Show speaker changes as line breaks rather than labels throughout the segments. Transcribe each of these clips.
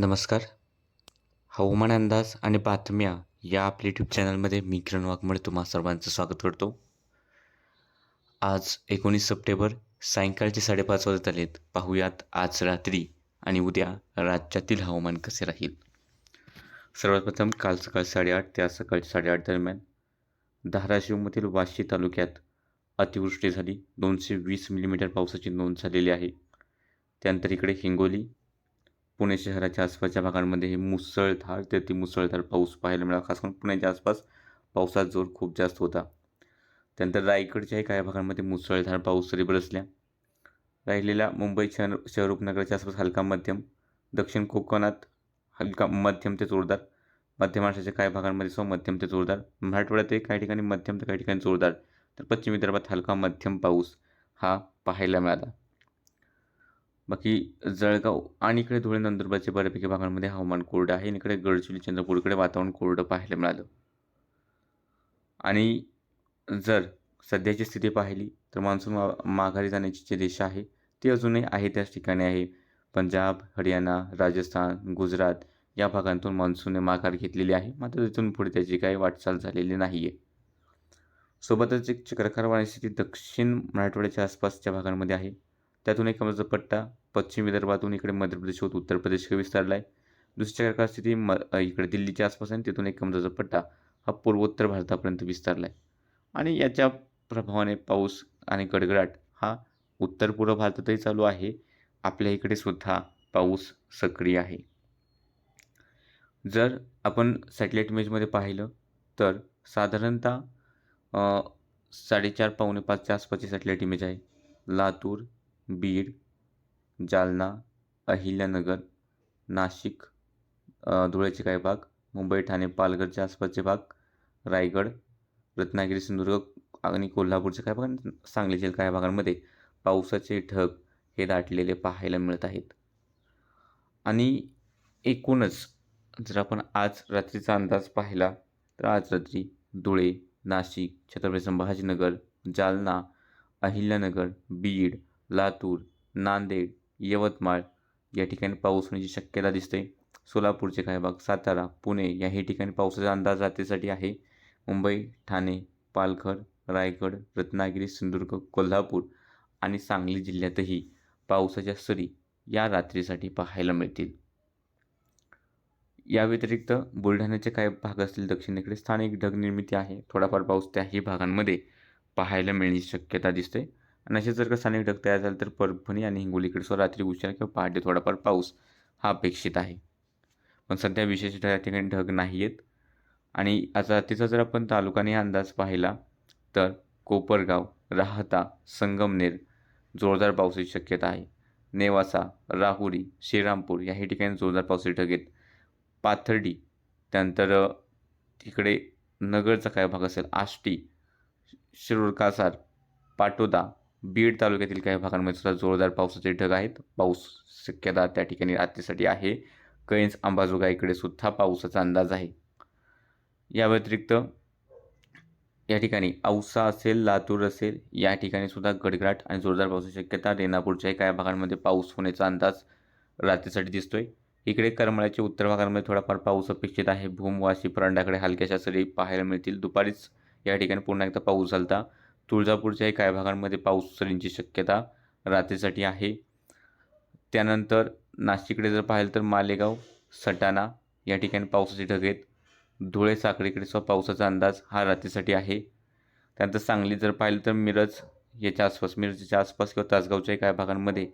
नमस्कार. हवामान अंदाज आणि बातम्या या आपल्या यूट्यूब चॅनलमध्ये मी किरण वाघमळे तुम्हा सर्वांचं स्वागत करतो. आज एकोणीस सप्टेंबर सायंकाळचे साडेपाच वाजत आलेत. पाहूयात आज रात्री आणि उद्या राज्यातील हवामान कसे राहील? सर्वात प्रथम काल सकाळ साडेआठ ते आज सकाळी साडेआठ दरम्यान धाराशिवमधील वाशी तालुक्यात अतिवृष्टी झाली. दोनशे वीस मिलीमीटर पावसाची नोंद झालेली आहे. त्यानंतर इकडे हिंगोली पुणे शहराच्या आसपासच्या भागांमध्ये हे मुसळधार ते ती मुसळधार पाऊस पाहायला मिळाला. खास करून पुण्याच्या आसपास पावसाचा जोर खूप जास्त होता. त्यानंतर रायगडच्याही काही भागांमध्ये मुसळधार पाऊस तरी बरसल्या. राहिलेल्या मुंबई शहर शहर उपनगराच्या आसपास हलका मध्यम दक्षिण कोकणात हलका मध्यम ते जोरदार मध्य महाराष्ट्राच्या काही भागांमध्ये सो मध्यम ते जोरदार मराठवाड्यातही काही ठिकाणी मध्यम तर काही ठिकाणी जोरदार तर पश्चिम विदर्भात हलका मध्यम पाऊस हा पाहायला मिळाला. बाकी जळगाव आणि इकडे धुळे नंदुरबारच्या बऱ्यापैकी भागांमध्ये हवामान कोरडं आहे. आणि इकडे गडचिरोली चंद्रपूरकडे वातावरण कोरडं पाहायला मिळालं. आणि जर सध्याची स्थिती पाहिली तर मान्सून मा माघारी जाण्याची जी दिशा आहे ती अजूनही आहे त्याच ठिकाणी आहे. पंजाब हरियाणा राजस्थान गुजरात या भागांतून मान्सूनने माघार घेतलेली आहे. मात्र तिथून पुढे त्याची काही वाटचाल झालेली नाही आहे सोबतच एक चक्रकारवाणी स्थिती दक्षिण मराठवाड्याच्या आसपासच्या भागांमध्ये आहे. त्यातून एक कमळाचा पट्टा पश्चिम विदर्भातून इकडे मध्य प्रदेश होत उत्तर प्रदेशकडे विस्तारला आहे. दुसरी चक्रकार स्थिती म इकडे दिल्लीच्या आसपास आहे. तिथून एक कमळाचा पट्टा हा पूर्वोत्तर भारतापर्यंत विस्तारला आहे. आणि याच्या प्रभावाने पाऊस आणि गडगडाट हा उत्तर पूर्व भारतातही चालू आहे. आपल्या इकडे सुद्धा पाऊस सक्रिय आहे. जर आपण सॅटेलाईट इमेजमध्ये पाहिलं तर साधारणतः साडेचार पावणे पाचच्या आसपासची सॅटेलाईट इमेज आहे. लातूर बीड जालना अहिल्यानगर नाशिक धुळ्याचे काही भाग मुंबई ठाणे पालघरच्या आसपासचे भाग रायगड रत्नागिरी सिंधुदुर्ग आणि कोल्हापूरच्या काही भागां सांगलीच्या काही भागांमध्ये पावसाचे ढग हे दाटलेले पाहायला मिळत आहेत. आणि एकूणच जर आपण आज रात्रीचा अंदाज पाहिला तर आज रात्री धुळे नाशिक छत्रपती संभाजीनगर जालना अहिल्यानगर बीड लातूर नांदेड यवतमाळ. या ठिकाणी पाऊस होण्याची शक्यता दिसते. सोलापूरचे काही भाग सातारा पुणे याही ठिकाणी पावसाचा अंदाज रात्रीसाठी आहे. मुंबई ठाणे पालघर रायगड रत्नागिरी सिंधुदुर्ग कोल्हापूर आणि सांगली जिल्ह्यातही पावसाच्या सरी या रात्रीसाठी पाहायला मिळतील. या व्यतिरिक्त बुलढाण्याचे काही भाग असतील दक्षिणेकडे स्थानिक ढग निर्मिती आहे. थोडाफार पाऊस त्याही भागांमध्ये पाहायला मिळण्याची शक्यता दिसते. आणि असे जर का स्थानिक ढग तयार झाले तर परभणी आणि हिंगोलीकडे सो रात्री उशिरा किंवा पहाटे थोडाफार पाऊस हा अपेक्षित आहे. पण सध्या विशेष या ठिकाणी ढग नाही आहेत आणि आता रात्रीचा जर आपण तालुकाने अंदाज पाहिला तर कोपरगाव राहता संगमनेर जोरदार पावसाची शक्यता आहे. नेवासा राहुरी श्रीरामपूर याही ठिकाणी जोरदार पावसाचे ढग आहेत. पाथर्डी त्यानंतर तिकडे नगरचा काय भाग असेल आष्टी शिरूर कासार पाटोदा बीड तालुक्यातील काही भागांमध्ये सुद्धा जोरदार पावसाचे ढग आहेत. पाऊस शक्यता त्या ठिकाणी रात्रीसाठी आहे. कैंस अंबाजोगाईकडे सुद्धा पावसाचा अंदाज आहे. या व्यतिरिक्त या ठिकाणी औसा असेल लातूर असेल या ठिकाणी सुद्धा गडगडाट आणि जोरदार पावसाची शक्यता. रेणापूरच्याही काही भागांमध्ये पाऊस होण्याचा अंदाज रात्रीसाठी दिसतोय. इकडे करमळ्याच्या उत्तर भागांमध्ये थोडाफार पाऊस अपेक्षित आहे. भूम वाशी परांड्याकडे हलक्याशा सरी पाहायला मिळतील. दुपारीच या ठिकाणी पुन्हा एकदा पाऊस झालता. तुळजापूरच्याही काही भागांमध्ये पाऊस सरींची शक्यता रात्रीसाठी आहे. त्यानंतर नाशिककडे जर पाहिलं तर मालेगाव सटाणा या ठिकाणी पावसाचे ढग आहेत. धुळे साखळीकडे सुद्धा पावसाचा अंदाज हा रात्रीसाठी आहे. त्यानंतर सांगली जर पाहिलं तर मिरज याच्या आसपास मिरजच्या आसपास किंवा तासगावच्याही काही भागांमध्ये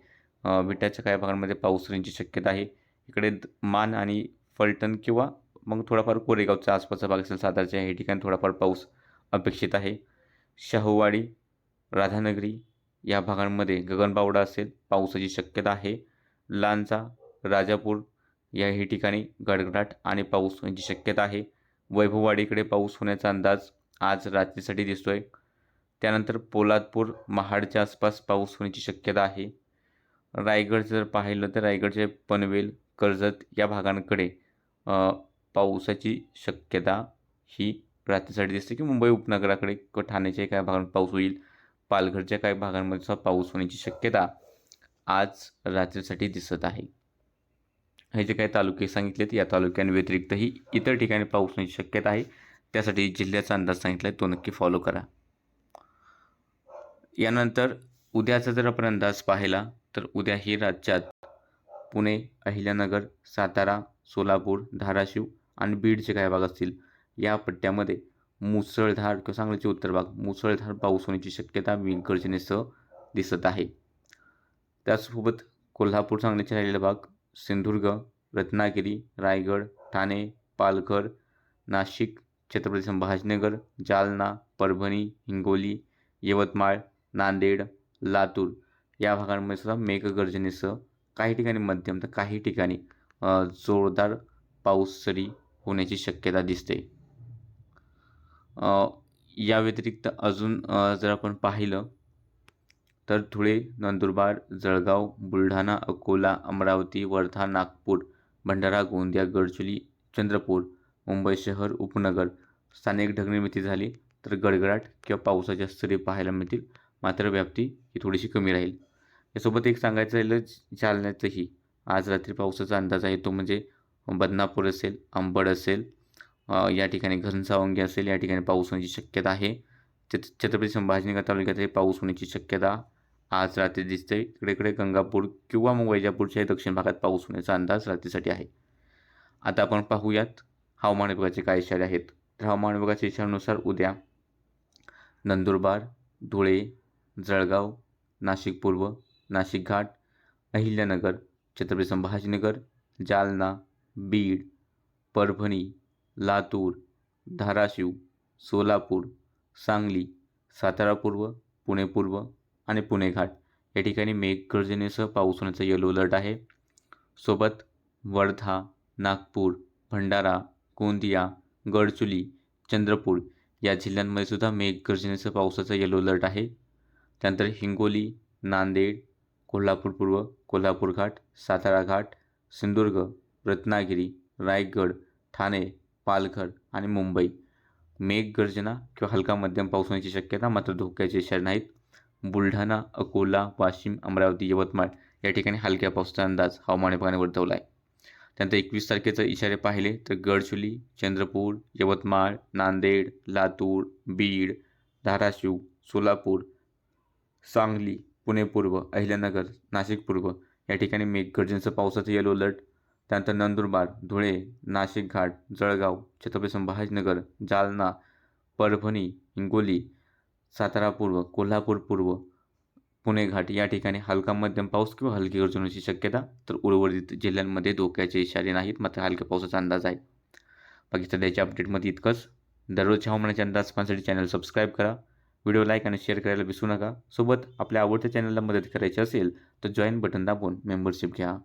विट्याच्या काही भागांमध्ये पाऊस सरींची शक्यता आहे. इकडे मान आणि फलटण किंवा मग थोडाफार कोरेगावच्या आसपासचा भाग असेल सातारच्या हे ठिकाणी थोडाफार पाऊस अपेक्षित आहे. शाहूवाडी राधानगरी या भागांमध्ये गगनबावडा असेल पावसाची शक्यता आहे. लांजा राजापूर याही ठिकाणी गडगडाट आणि पाऊस होण्याची शक्यता आहे. वैभववाडीकडे पाऊस होण्याचा अंदाज आज रात्रीसाठी दिसतो आहे त्यानंतर पोलादपूर महाडच्या आसपास पाऊस होण्याची शक्यता आहे. रायगड जर पाहिलं तर रायगडचे पनवेल कर्जत या भागांकडे पावसाची शक्यता ही रात्रीसाठी दिसते की मुंबई उपनगराकडे किंवा ठाण्याच्या काही भागांत पाऊस होईल. पालघरच्या काही भागांमध्ये सुद्धा पाऊस होण्याची शक्यता आज रात्रीसाठी दिसत आहे. हे जे काही तालुके सांगितलेत या तालुक्यांव्यतिरिक्तही इतर ठिकाणी पाऊस होण्याची शक्यता आहे. त्यासाठी जिल्ह्याचा अंदाज सांगितला आहे तो नक्की फॉलो करा. यानंतर उद्याचा जर आपण अंदाज पाहिला तर उद्याही राज्यात पुणे अहिल्यानगर सातारा सोलापूर धाराशिव आणि बीडचे काही भाग असतील. या पट्ट्यामध्ये मुसळधार किंवा सांगलीचे उत्तर भाग मुसळधार पाऊस होण्याची शक्यता मेघगर्जनेसह दिसत आहे. त्याचसोबत कोल्हापूर सांगलीचे राहिलेला भाग सिंधुदुर्ग रत्नागिरी रायगड ठाणे पालघर नाशिक छत्रपती संभाजीनगर जालना परभणी हिंगोली यवतमाळ नांदेड लातूर या भागांमध्ये सुद्धा मेघगर्जनेसह काही ठिकाणी मध्यम तर काही ठिकाणी जोरदार पाऊस सरी होण्याची शक्यता दिसते. या व्यतिरिक्त अजून जर आपण पाहिलं तर धुळे नंदुरबार जळगाव बुलढाणा अकोला अमरावती वर्धा नागपूर भंडारा गोंदिया गडचिरोली चंद्रपूर मुंबई शहर उपनगर स्थानिक ढगनिर्मिती झाली तर गडगडाट किंवा पावसाच्या सरी पाहायला मिळतील. मात्र व्याप्ती ही थोडीशी कमी राहील. यासोबत एक सांगायचं राहिलं जालन्याचंही आज रात्री पावसाचा अंदाज आहे तो म्हणजे बदनापूर असेल अंबड असेल या ठिकाणी घनसावंगी असेल या ठिकाणी पाऊस होण्याची शक्यता आहे. छत्रपती संभाजीनगर तालुक्यातही पाऊस होण्याची शक्यता आज रात्री दिसते इकडे इकडे गंगापूर किंवा मग वैजापूरच्याही दक्षिण भागात पाऊस होण्याचा अंदाज रात्रीसाठी आहे. आता आपण पाहूयात हवामान विभागाचे काय इशारे आहेत. तर हवामान विभागाच्या इशारानुसार उद्या नंदुरबार धुळे जळगाव नाशिक पूर्व नाशिक घाट अहिल्यानगर छत्रपती संभाजीनगर जालना बीड परभणी लातूर धाराशिव सोलापूर सांगली सातारा पूर्व पुणे पूर्व आणि पुणे घाट या ठिकाणी मेघगर्जनेसह पाऊस होण्याचा येलो अलर्ट आहे. सोबत वर्धा नागपूर भंडारा गोंदिया गडचुली चंद्रपूर या जिल्ह्यांमध्ये सुद्धा मेघगर्जनेसह पावसाचा येलो अलर्ट आहे. त्यानंतर हिंगोली नांदेड कोल्हापूर पूर्व कोल्हापूर घाट सातारा घाट सिंधुदुर्ग रत्नागिरी रायगड ठाणे पालघर आणि मुंबई. मेघगर्जना किंवा हलका मध्यम पाऊस होण्याची शक्यता मात्र धोक्याचे इशारे नाहीत. बुलढाणा अकोला वाशिम अमरावती यवतमाळ या ठिकाणी हलक्या पावसाचा अंदाज हवामान विभागाने वर्तवला आहे त्यानंतर एकवीस तारखेचे इशारे पाहिले तर गडचुली चंद्रपूर यवतमाळ नांदेड लातूर बीड धाराशिव सोलापूर सांगली पुणे पूर्व अहिल्यानगर नाशिक पूर्व या ठिकाणी मेघगर्जनेचं पावसाचं येलो अलर्ट त्यानंतर नंदुरबार धुळे नाशिक घाट जळगाव छत्रपती संभाजीनगर जालना परभणी हिंगोली सातारा पूर्व कोल्हापूर पूर्व पुणे घाट या ठिकाणी हलका मध्यम पाऊस किंवा हलकी गर्जनेची शक्यता तर उर्वरित जिल्ह्यांमध्ये धोक्याचे इशारे नाहीत मात्र हलक्या पावसाचा अंदाज आहे. बाकी सध्याच्या अपडेटमध्ये इतकंच. दररोजच्या हवामानाचे अंदाज पाहण्यासाठी चॅनल सबस्क्राईब करा. व्हिडिओ लाईक आणि शेअर करायला विसरू नका. सोबत आपल्या आवडत्या चॅनलला मदत करायची असेल तर जॉईन बटन दाबून मेंबरशिप घ्या.